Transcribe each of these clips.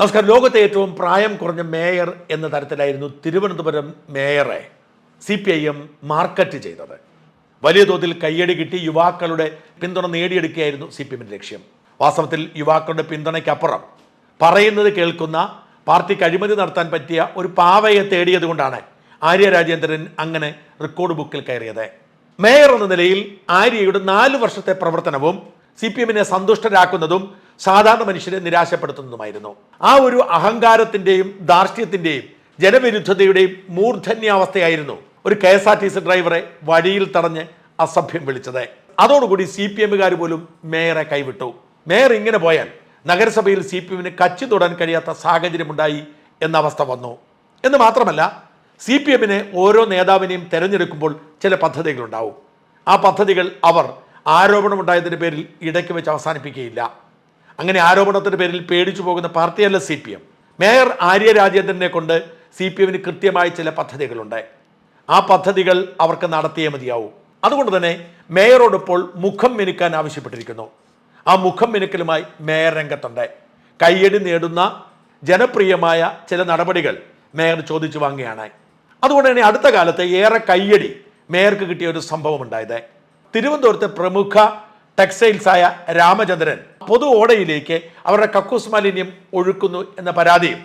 നമസ്കാരം. ലോകത്തെ ഏറ്റവും പ്രായം കുറഞ്ഞ മേയർ എന്ന തരത്തിലായിരുന്നു Thiruvananthapuram മേയറെ C P I M market ചെയ്തത്. വലിയ തോതിൽ കയ്യടി കിട്ടി യുവാക്കളുടെ പിന്തുണ നേടിയെടുക്കുകയായിരുന്നു സി പി എമ്മിന്റെ ലക്ഷ്യം. വാസ്തവത്തിൽ യുവാക്കളുടെ പിന്തുണയ്ക്കപ്പുറം പറയുന്നത് കേൾക്കുന്ന പാർട്ടിക്ക് അഴിമതി നടത്താൻ പറ്റിയ ഒരു പാവയെ തേടിയതുകൊണ്ടാണ് ആര്യ രാജേന്ദ്രൻ അങ്ങനെ റെക്കോർഡ് ബുക്കിൽ കയറിയത്. മേയർ എന്ന നിലയിൽ ആര്യയുടെ നാല് വർഷത്തെ പ്രവർത്തനവും സി പി എമ്മിനെ സന്തുഷ്ടരാക്കുന്നതും സാധാരണ മനുഷ്യരെ നിരാശപ്പെടുത്തുന്നതുമായിരുന്നു. ആ ഒരു അഹങ്കാരത്തിന്റെയും ധാർഷ്ട്യത്തിന്റെയും ജനവിരുദ്ധതയുടെയും മൂർധന്യാവസ്ഥയായിരുന്നു ഒരു K S R T C ഡ്രൈവറെ വഴിയിൽ തടഞ്ഞ് അസഭ്യം വിളിച്ചത്. അതോടുകൂടി സി പി എമ്മുകാർ പോലും മേയറെ കൈവിട്ടു. മേയർ ഇങ്ങനെ പോയാൽ നഗരസഭയിൽ സി പി എമ്മിന് കച്ചി തൊടാൻ കഴിയാത്ത സാഹചര്യമുണ്ടായി എന്ന അവസ്ഥ വന്നു. എന്ന് മാത്രമല്ല സി പി എമ്മിനെ ഓരോ നേതാവിനെയും തെരഞ്ഞെടുക്കുമ്പോൾ ചില പദ്ധതികളുണ്ടാവും. ആ പദ്ധതികൾ അവർ ആരോപണമുണ്ടായതിന്റെ പേരിൽ ഇടയ്ക്ക് വെച്ച് അവസാനിപ്പിക്കുകയില്ല. അങ്ങനെ ആരോപണത്തിന്റെ പേരിൽ പേടിച്ചു പോകുന്ന പാർട്ടിയല്ല C P M. Mayor Arya രാജേന്ദ്രനെ കൊണ്ട് സി പി എമ്മിന് കൃത്യമായി ചില പദ്ധതികളുണ്ട്. ആ പദ്ധതികൾ അവർക്ക് നടത്തിയേ മതിയാവും. അതുകൊണ്ട് തന്നെ മേയറോടിപ്പോൾ മുഖം മിനുക്കാൻ ആവശ്യപ്പെട്ടിരിക്കുന്നു. ആ മുഖം മിനുക്കലുമായി മേയർ രംഗത്തുണ്ട്. കയ്യടി നേടുന്ന ജനപ്രിയമായ ചില നടപടികൾ മേയർ ചോദിച്ചു വാങ്ങുകയാണ്. അതുകൊണ്ട് തന്നെ അടുത്ത കാലത്ത് ഏറെ കയ്യടി മേയർക്ക് കിട്ടിയ ഒരു സംഭവം ഉണ്ടായത് തിരുവനന്തപുരത്തെ പ്രമുഖ ടെക്സ്റ്റൈൽസായ രാമചന്ദ്രൻ പൊതു ഓടയിലേക്ക് അവരുടെ കക്കൂസ് മാലിന്യം ഒഴുക്കുന്നു എന്ന പരാതിയും.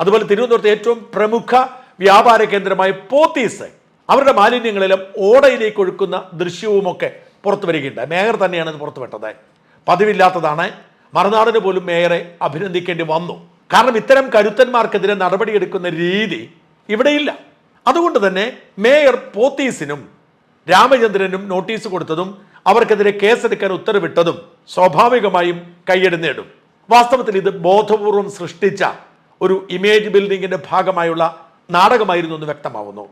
അതുപോലെ തിരുവനന്തപുരത്തെ ഏറ്റവും പ്രമുഖ വ്യാപാര കേന്ദ്രമായ പോത്തീസ് അവരുടെ മാലിന്യങ്ങളെല്ലാം ഓടയിലേക്ക് ഒഴുക്കുന്ന ദൃശ്യവുമൊക്കെ പുറത്തു വരികയുണ്ട്. മേയർ തന്നെയാണ് ഇത് പുറത്തുവിട്ടത്. പതിവില്ലാത്തതാണ്. മറുനാടിന് പോലും മേയറെ അഭിനന്ദിക്കേണ്ടി വന്നു. കാരണം ഇത്തരം കരുത്തന്മാർക്കെതിരെ നടപടിയെടുക്കുന്ന രീതി ഇവിടെയില്ല. അതുകൊണ്ട് തന്നെ മേയർ പോത്തീസിനും രാമചന്ദ്രനും നോട്ടീസ് കൊടുത്തതും അവർക്കെതിരെ കേസെടുക്കാൻ ഉത്തരവിട്ടതും സ്വാഭാവികമായും കയ്യടി നേടും. വാസ്തവത്തിൽ ഇത് ബോധപൂർവം സൃഷ്ടിച്ച ഒരു ഇമേജ് ബിൽഡിങ്ങിന്റെ ഭാഗമായുള്ള നാടകമായിരുന്നു എന്ന് വ്യക്തമാവുന്നു.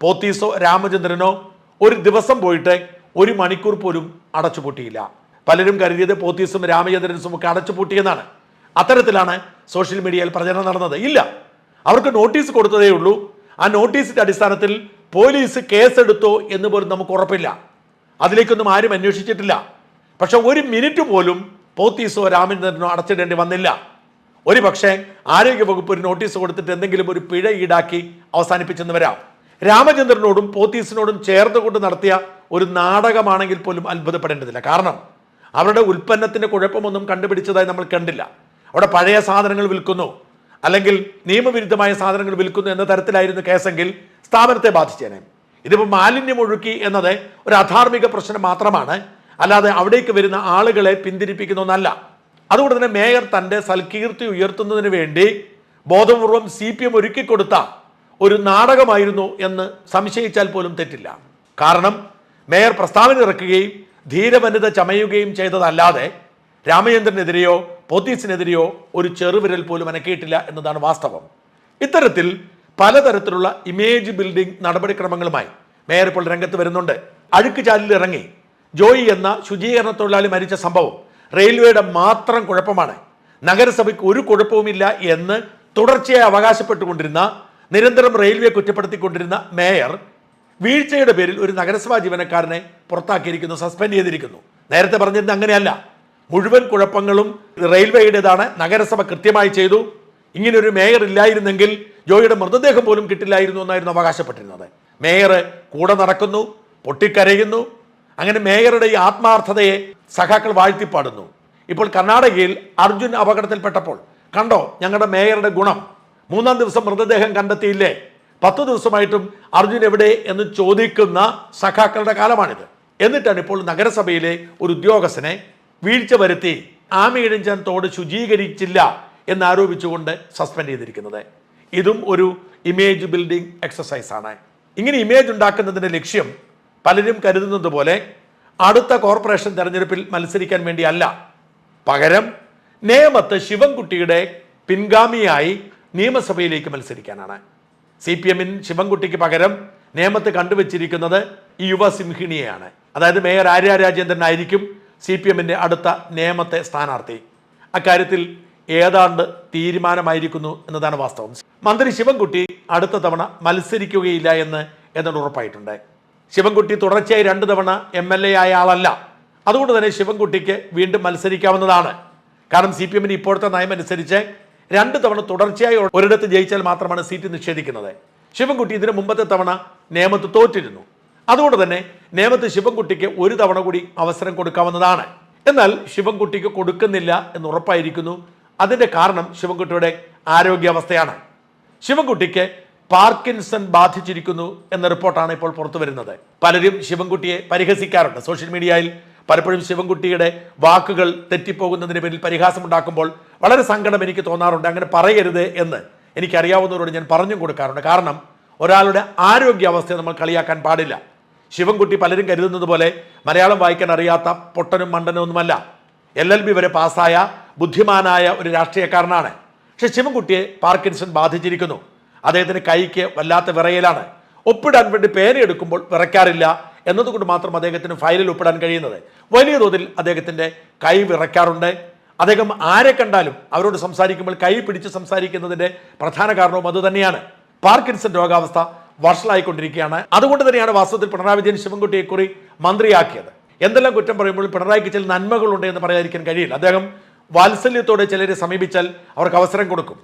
പോത്തീസോ രാമചന്ദ്രനോ ഒരു ദിവസം പോയിട്ട് ഒരു മണിക്കൂർ പോലും അടച്ചുപൂട്ടിയില്ല. പലരും കരുതിയത് പോത്തീസും രാമചന്ദ്രനും ഒക്കെ അടച്ചുപൂട്ടിയെന്നാണ്. അത്തരത്തിലാണ് സോഷ്യൽ മീഡിയയിൽ പ്രചരണം നടന്നത്. ഇല്ല. അവർക്ക് നോട്ടീസ് കൊടുത്തതേ ഉള്ളൂ. ആ നോട്ടീസിന്റെ അടിസ്ഥാനത്തിൽ പോലീസ് കേസെടുത്തോ എന്ന് പോലും നമുക്ക് ഉറപ്പില്ല. അതിലേക്കൊന്നും ആരും അന്വേഷിച്ചിട്ടില്ല. പക്ഷെ ഒരു മിനിറ്റ് പോലും പോത്തീസോ രാമചന്ദ്രനോ അടച്ചിടേണ്ടി വന്നില്ല. ഒരു പക്ഷേ ആരോഗ്യവകുപ്പ് ഒരു നോട്ടീസ് കൊടുത്തിട്ട് എന്തെങ്കിലും ഒരു പിഴ ഈടാക്കി അവസാനിപ്പിച്ചെന്ന് വരാം. രാമചന്ദ്രനോടും പോത്തീസിനോടും ചേർത്ത് കൊണ്ട് നടത്തിയ ഒരു നാടകമാണെങ്കിൽ പോലും അത്ഭുതപ്പെടേണ്ടതില്ല. കാരണം അവരുടെ ഉൽപ്പന്നത്തിന്റെ കുഴപ്പമൊന്നും കണ്ടുപിടിച്ചതായി നമ്മൾ കണ്ടില്ല. അവിടെ പഴയ സാധനങ്ങൾ വിൽക്കുന്നു. അല്ലെങ്കിൽ നിയമവിരുദ്ധമായ സാധനങ്ങൾ വിൽക്കുന്നു എന്ന തരത്തിലായിരുന്നു കേസെങ്കിൽ സ്ഥാപനത്തെ ബാധിച്ചേനെ. ഇതിപ്പോൾ മാലിന്യം ഒഴുക്കി എന്നത് ഒരു അധാർമിക പ്രശ്നം മാത്രമാണ്. അല്ലാതെ അവിടേക്ക് വരുന്ന ആളുകളെ പിന്തിരിപ്പിക്കുന്ന ഒന്നല്ല അതുകൊണ്ട് തന്നെ മേയർ തന്റെ സൽകീർത്തി ഉയർത്തുന്നതിന് വേണ്ടി ബോധപൂർവം സി പി എം ഒരുക്കിക്കൊടുത്ത ഒരു നാടകമായിരുന്നു എന്ന് സംശയിച്ചാൽ പോലും തെറ്റില്ല. കാരണം മേയർ പ്രസ്താവന ഇറക്കുകയും ധീരവനിത ചമയുകയും ചെയ്തതല്ലാതെ രാമചന്ദ്രനെതിരെയോ പോത്തീസിനെതിരെയോ ഒരു ചെറുവിരൽ പോലും അനക്കിയിട്ടില്ല എന്നതാണ് വാസ്തവം. ഇത്തരത്തിൽ പലതരത്തിലുള്ള ഇമേജ് ബിൽഡിംഗ് നടപടിക്രമങ്ങളുമായി മേയർ ഇപ്പോൾ രംഗത്ത് വരുന്നുണ്ട്. അഴുക്ക് ചാലിൽ ഇറങ്ങി ജോയി എന്ന ശുചീകരണ തൊഴിലാളി മരിച്ച സംഭവം റെയിൽവേയുടെ മാത്രം കുഴപ്പമാണ്. നഗരസഭയ്ക്ക് ഒരു കുഴപ്പവുമില്ല എന്ന് തുടർച്ചയായി അവകാശപ്പെട്ടുകൊണ്ടിരുന്ന നിരന്തരം റെയിൽവേ കുറ്റപ്പെടുത്തിക്കൊണ്ടിരുന്ന മേയർ വീഴ്ചയുടെ പേരിൽ ഒരു നഗരസഭാ ജീവനക്കാരനെ പുറത്താക്കിയിരിക്കുന്നു സസ്പെൻഡ് ചെയ്തിരിക്കുന്നു. നേരത്തെ പറഞ്ഞിരുന്നത് അങ്ങനെയല്ല. മുഴുവൻ കുഴപ്പങ്ങളും റെയിൽവേയുടേതാണ്. നഗരസഭ കൃത്യമായി ചെയ്തു. ഇങ്ങനെ ഒരു മേയർ ഇല്ലായിരുന്നെങ്കിൽ ജോയിയുടെ മൃതദേഹം പോലും കിട്ടില്ലായിരുന്നു എന്നായിരുന്നു അവകാശപ്പെട്ടിരുന്നത്. മേയർ കൂടെ നടക്കുന്നു പൊട്ടിക്കരയുന്നു. അങ്ങനെ മേയറുടെ ഈ ആത്മാർത്ഥതയെ സഖാക്കൾ വാഴ്ത്തിപ്പാടുന്നു. ഇപ്പോൾ കർണാടകയിൽ അർജുൻ അപകടത്തിൽപ്പെട്ടപ്പോൾ കണ്ടോ ഞങ്ങളുടെ മേയറുടെ ഗുണം? മൂന്നാം ദിവസം മൃതദേഹം കണ്ടെത്തിയില്ലേ? പത്ത് ദിവസമായിട്ടും അർജുൻ എവിടെ എന്ന് ചോദിക്കുന്ന സഖാക്കളുടെ കാലമാണിത്. എന്നിട്ടാണ് ഇപ്പോൾ നഗരസഭയിലെ ഒരു ഉദ്യോഗസ്ഥനെ വീഴ്ച വരുത്തി ആമയിടിഞ്ചൻ തോട് ശുചീകരിച്ചില്ല. എന്നാരോപിച്ചുകൊണ്ട് സസ്പെൻഡ് ചെയ്തിരിക്കുന്നത്. ഇതും ഒരു ഇമേജ് ബിൽഡിംഗ് എക്സസൈസാണ് ഇങ്ങനെ ഇമേജ് ഉണ്ടാക്കുന്നതിന്റെ ലക്ഷ്യം പലരും കരുതുന്നത് പോലെ അടുത്ത കോർപ്പറേഷൻ തെരഞ്ഞെടുപ്പിൽ മത്സരിക്കാൻ വേണ്ടിയല്ല. പകരം നേമത്ത് ശിവൻകുട്ടിയുടെ പിൻഗാമിയായി നിയമസഭയിലേക്ക് മത്സരിക്കാനാണ്. സി പി എമ്മിൻ ശിവൻകുട്ടിക്ക് പകരം നേമത്ത് കണ്ടുവച്ചിരിക്കുന്നത് ഈ യുവസിംഹിണിയെയാണ് അതായത് മേയർ ആര്യ രാജേന്ദ്രൻ ആയിരിക്കും സി പി എമ്മിന്റെ അടുത്ത നേമത്തെ സ്ഥാനാർത്ഥി. അക്കാര്യത്തിൽ ഏതാണ്ട് തീരുമാനമായിരിക്കുന്നു എന്നതാണ് വാസ്തവം. മന്ത്രി ശിവൻകുട്ടി അടുത്ത തവണ മത്സരിക്കുകയില്ല എന്ന് എന്നോട് ഉറപ്പായിട്ടുണ്ട്. ശിവൻകുട്ടി തുടർച്ചയായി രണ്ട് തവണ എം എൽ എ ആയ ആളല്ല. അതുകൊണ്ട് തന്നെ ശിവൻകുട്ടിക്ക് വീണ്ടും മത്സരിക്കാവുന്നതാണ്. കാരണം സി പി എമ്മിന് ഇപ്പോഴത്തെ നയം അനുസരിച്ച് രണ്ട് തവണ തുടർച്ചയായി ഒരിടത്ത് ജയിച്ചാൽ മാത്രമാണ് സീറ്റ് നിഷേധിക്കുന്നത്. ശിവൻകുട്ടി ഇതിന് മുമ്പത്തെ തവണ നേമത്ത് തോറ്റിരുന്നു. അതുകൊണ്ട് തന്നെ നേമത്ത് ശിവൻകുട്ടിക്ക് ഒരു തവണ കൂടി അവസരം കൊടുക്കാവുന്നതാണ്. എന്നാൽ ശിവൻകുട്ടിക്ക് കൊടുക്കുന്നില്ല എന്ന് ഉറപ്പായിരിക്കുന്നു അതിന്റെ കാരണം ശിവൻകുട്ടിയുടെ ആരോഗ്യാവസ്ഥയാണ്. ശിവൻകുട്ടിക്ക് പാർക്കിൻസൺ ബാധിച്ചിരിക്കുന്നു എന്ന റിപ്പോർട്ടാണ് ഇപ്പോൾ പുറത്തു വരുന്നത്. പലരും ശിവൻകുട്ടിയെ പരിഹസിക്കാറുണ്ട്. സോഷ്യൽ മീഡിയയിൽ പലപ്പോഴും ശിവൻകുട്ടിയുടെ വാക്കുകൾ തെറ്റിപ്പോകുന്നതിന് പേരിൽ പരിഹാസമുണ്ടാക്കുമ്പോൾ വളരെ സങ്കടം എനിക്ക് തോന്നാറുണ്ട്. അങ്ങനെ പറയരുത് എന്ന് എനിക്കറിയാവുന്നവരോട് ഞാൻ പറഞ്ഞും കൊടുക്കാറുണ്ട്. കാരണം ഒരാളുടെ ആരോഗ്യാവസ്ഥയെ നമ്മൾ കളിയാക്കാൻ പാടില്ല. ശിവൻകുട്ടി പലരും കരുതുന്നത് പോലെ മലയാളം വായിക്കാൻ അറിയാത്ത പൊട്ടനും മണ്ടനും ഒന്നുമല്ല എൽ എൽ ബി വരെ പാസ്സായ ബുദ്ധിമാനായ ഒരു രാഷ്ട്രീയക്കാരനാണ്. പക്ഷെ ശിവൻകുട്ടിയെ പാർക്കിൻസൺ ബാധിച്ചിരിക്കുന്നു. അദ്ദേഹത്തിന് കൈക്ക് വല്ലാത്ത വിറയലാണ്. ഒപ്പിടാൻ വേണ്ടി പേന എടുക്കുമ്പോൾ വിറയ്ക്കാറില്ല എന്നതുകൊണ്ട് മാത്രം അദ്ദേഹത്തിന് ഫയലിൽ ഒപ്പിടാൻ കഴിയുന്നത്. വലിയ തോതിൽ അദ്ദേഹത്തിന്റെ കൈ വിറയ്ക്കാറുണ്ട്. അദ്ദേഹം ആരെ കണ്ടാലും അവരോട് സംസാരിക്കുമ്പോൾ കൈ പിടിച്ച് സംസാരിക്കുന്നതിന്റെ പ്രധാന കാരണവും അതുതന്നെയാണ് പാർക്കിൻസൺ രോഗാവസ്ഥ വഷളായിക്കൊണ്ടിരിക്കുകയാണ്. അതുകൊണ്ട് തന്നെയാണ് വാസ്തവത്തിൽ പിണറായി വിജയൻ ശിവൻകുട്ടിയെ കുറി മന്ത്രിയാക്കിയത്. എന്തെല്ലാം കുറ്റം പറയുമ്പോൾ പിണറായിക്ക് ചില നന്മകളുണ്ട് എന്ന് പറയാതിരിക്കാൻ കഴിയില്ല. അദ്ദേഹം വാത്സല്യത്തോടെ ചിലരെ സമീപിച്ചാൽ അവർക്ക് അവസരം കൊടുക്കും.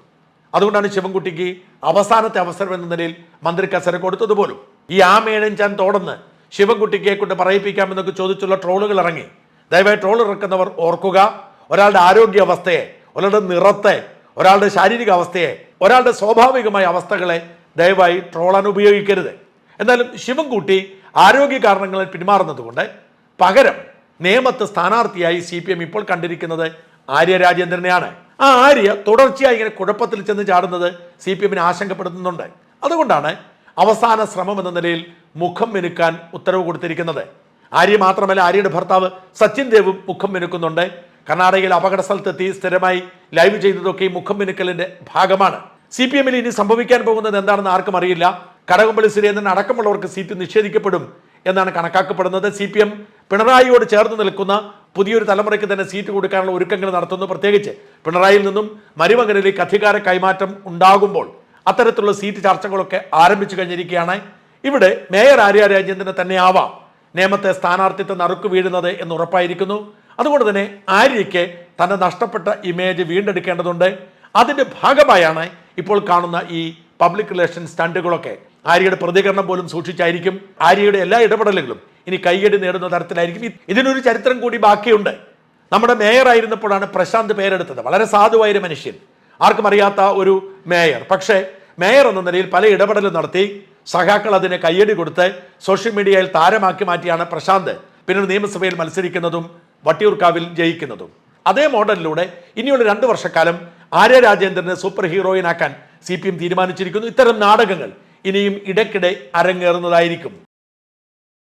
അതുകൊണ്ടാണ് ശിവൻകുട്ടിക്ക് അവസാനത്തെ അവസരം എന്ന നിലയിൽ മന്ത്രി കസര ഈ ആ ഈ ആമേഴഞ്ചാൻ തോടന്ന് ശിവൻകുട്ടിക്കെ കൊണ്ട് പറയിപ്പിക്കാമെന്നൊക്കെ ചോദിച്ചുള്ള ട്രോളുകൾ ഇറങ്ങി. ദയവായി ട്രോൾ ഇറക്കുന്നവർ ഓർക്കുക ഒരാളുടെ ആരോഗ്യ അവസ്ഥയെ ഒരാളുടെ നിറത്തെ ഒരാളുടെ ശാരീരിക അവസ്ഥയെ ഒരാളുടെ സ്വാഭാവികമായ അവസ്ഥകളെ ദയവായി ട്രോളാൻ ഉപയോഗിക്കരുത്. എന്നാലും ശിവൻകുട്ടി ആരോഗ്യ കാരണങ്ങളിൽ പിന്മാറുന്നത് കൊണ്ട് പകരം നേമത്ത് സ്ഥാനാർത്ഥിയായി സി ഇപ്പോൾ കണ്ടിരിക്കുന്നത് ആര്യ രാജേന്ദ്രനെയാണ്. ആ ആര്യ തുടർച്ചയായി ഇങ്ങനെ കുഴപ്പത്തിൽ ചെന്ന് ചാടുന്നത് സി പി എമ്മിനെ ആശങ്കപ്പെടുത്തുന്നുണ്ട്. അതുകൊണ്ടാണ് അവസാന ശ്രമം എന്ന നിലയിൽ മുഖം മിനുക്കാൻ ഉത്തരവ് കൊടുത്തിരിക്കുന്നത്. ആര്യ മാത്രമല്ല ആര്യയുടെ ഭർത്താവ് സച്ചിൻ ദേവും മുഖം മിനുക്കുന്നുണ്ട്. കർണാടകയിൽ അപകട സ്ഥലത്തെത്തി സ്ഥിരമായി ലൈവ് ചെയ്യുന്നതൊക്കെ ഈ മുഖം മിനുക്കലിന്റെ ഭാഗമാണ്. സി പി എമ്മിൽ ഇനി സംഭവിക്കാൻ പോകുന്നത് എന്താണെന്ന് ആർക്കും അറിയില്ല. കടകംപള്ളി സുരേന്ദ്രൻ അടക്കമുള്ളവർക്ക് സീറ്റ് നിഷേധിക്കപ്പെടും എന്നാണ് കണക്കാക്കപ്പെടുന്നത്. സി പി എം പിണറായിയോട് ചേർന്ന് നിൽക്കുന്ന പുതിയൊരു തലമുറയ്ക്ക് തന്നെ സീറ്റ് കൊടുക്കാനുള്ള ഒരുക്കങ്ങൾ നടത്തുന്നു. പ്രത്യേകിച്ച് പിണറായിയിൽ നിന്നും മരുമകനിലേക്ക് അധികാര കൈമാറ്റം ഉണ്ടാകുമ്പോൾ അത്തരത്തിലുള്ള സീറ്റ് ചർച്ചകളൊക്കെ ആരംഭിച്ചു കഴിഞ്ഞിരിക്കുകയാണ്. ഇവിടെ മേയർ ആര്യ രാജേന്ദ്രനെ തന്നെ ആവാം നിയമത്തെ സ്ഥാനാർത്ഥിത്വം നറുക്ക് വീഴുന്നത് എന്ന് ഉറപ്പായിരിക്കുന്നു. അതുകൊണ്ട് തന്നെ ആര്യയ്ക്ക് തന്റെ നഷ്ടപ്പെട്ട ഇമേജ് വീണ്ടെടുക്കേണ്ടതുണ്ട്. അതിന്റെ ഭാഗമായാണ് ഇപ്പോൾ കാണുന്ന ഈ പബ്ലിക് റിലേഷൻ സ്റ്റണ്ടുകളൊക്കെ. ആര്യയുടെ പ്രതികരണം പോലും സൂക്ഷിച്ചായിരിക്കും. ആര്യയുടെ എല്ലാ ഇടപെടലുകളും ഇനി കൈയടി നേടുന്ന തരത്തിലായിരിക്കും. ഇതിനൊരു ചരിത്രം കൂടി ബാക്കിയുണ്ട്. നമ്മുടെ മേയർ ആയിരുന്നപ്പോഴാണ് പ്രശാന്ത് പേരെടുത്തത്. വളരെ സാധുവായൊരു മനുഷ്യൻ. ആർക്കും അറിയാത്ത ഒരു മേയർ പക്ഷേ മേയർ എന്ന നിലയിൽ പല ഇടപെടലും നടത്തി സഖാക്കൾ അതിനെ കയ്യടി കൊടുത്ത് സോഷ്യൽ മീഡിയയിൽ താരമാക്കി മാറ്റിയാണ് പ്രശാന്ത്. പിന്നീട് നിയമസഭയിൽ മത്സരിക്കുന്നതും വട്ടിയൂർക്കാവിൽ ജയിക്കുന്നതും. അതേ മോഡലിലൂടെ ഇനിയുള്ള രണ്ട് വർഷക്കാലം ആര്യ രാജേന്ദ്രനെ സൂപ്പർ ഹീറോയിനാക്കാൻ സി പി എം തീരുമാനിച്ചിരിക്കുന്നു. ഇത്തരം നാടകങ്ങൾ ഇനിയും ഇടയ്ക്കിടെ അരങ്ങേറുന്നതായിരിക്കും.